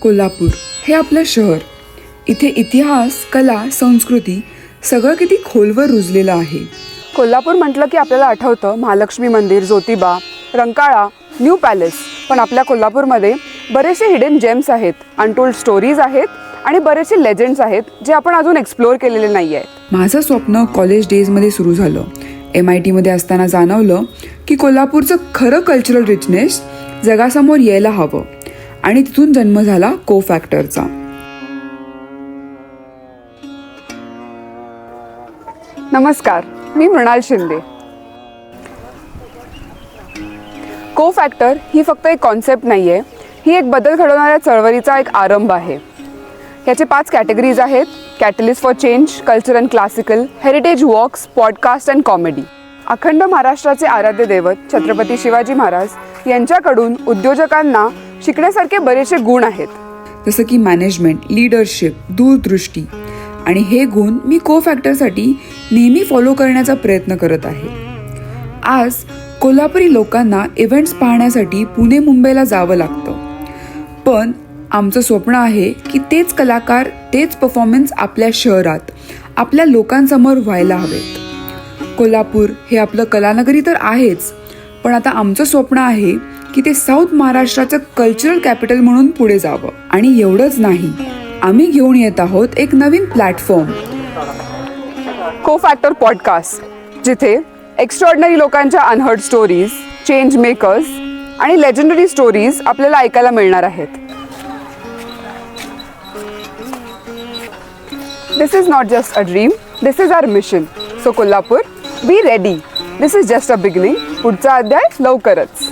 कोल्हापूर. हे आपलं शहर. इथे इतिहास कला संस्कृती सगळं किती खोलवर रुजलेलं आहे. कोल्हापूर म्हटलं की आपल्याला आठवतं महालक्ष्मी मंदिर ज्योतिबा रंकाळा न्यू पॅलेस. पण आपल्या कोल्हापूरमध्ये बरेचसे हिडन जेम्स आहेत अनटोल्ड स्टोरीज आहेत आणि बरेचसे लेजंड्स आहेत जे आपण अजून एक्सप्लोअर केलेले नाही आहेत. माझं स्वप्न कॉलेज डेजमध्ये सुरू झालं. एम आय टीमध्ये असताना जाणवलं की कोल्हापूरचं खरं कल्चरल रिचनेस जगासमोर यायला हवं. आणि तिथून जन्म झाला को फॅक्टरचा नमस्कार मी मृणाल शिंदे. को फॅक्टर ही फक्त एक कॉन्सेप्ट नाही आहे ही एक बदल घडवणाऱ्या चळवळीचा एक आरंभ आहे. याचे पाच कॅटेगरीज आहेत catalyst for change culture and classical heritage walks podcast and comedy. अखंड महाराष्ट्राचे आराध्य दैवत छत्रपती शिवाजी महाराज यांच्याकडून उद्योजकांना शिकण्यासारखे बरेचसे गुण आहेत. जसं की मॅनेजमेंट लीडरशिप दूरदृष्टी. आणि हे गुण मी को फॅक्टरसाठी नेहमी फॉलो करण्याचा प्रयत्न करत आहे. आज कोल्हापुरी लोकांना इव्हेंट्स पाहण्यासाठी पुणे मुंबईला जावं लागतं. पण आमचं स्वप्न आहे की तेच कलाकार तेच परफॉर्मन्स आपल्या शहरात आपल्या लोकांसमोर व्हायला हवेत. कोल्हापूर हे आपलं कलानगरी तर आहेच पण आता आमचं स्वप्न आहे की ते साऊथ महाराष्ट्राचं कल्चरल कॅपिटल म्हणून पुढे जावं. आणि एवढंच नाही. आम्ही घेऊन येत आहोत एक नवीन प्लॅटफॉर्म. को फॅक्टर पॉडकास्ट जिथे एक्स्ट्रॉर्डनरी लोकांच्या अनहर्ड स्टोरीज चेंज मेकर्स आणि लेजेंडरी स्टोरीज आपल्याला ऐकायला मिळणार आहेत. This is not just a dream this is our mission so Kolhapur be ready this is just a beginning पुढचा अध्याय लवकरच.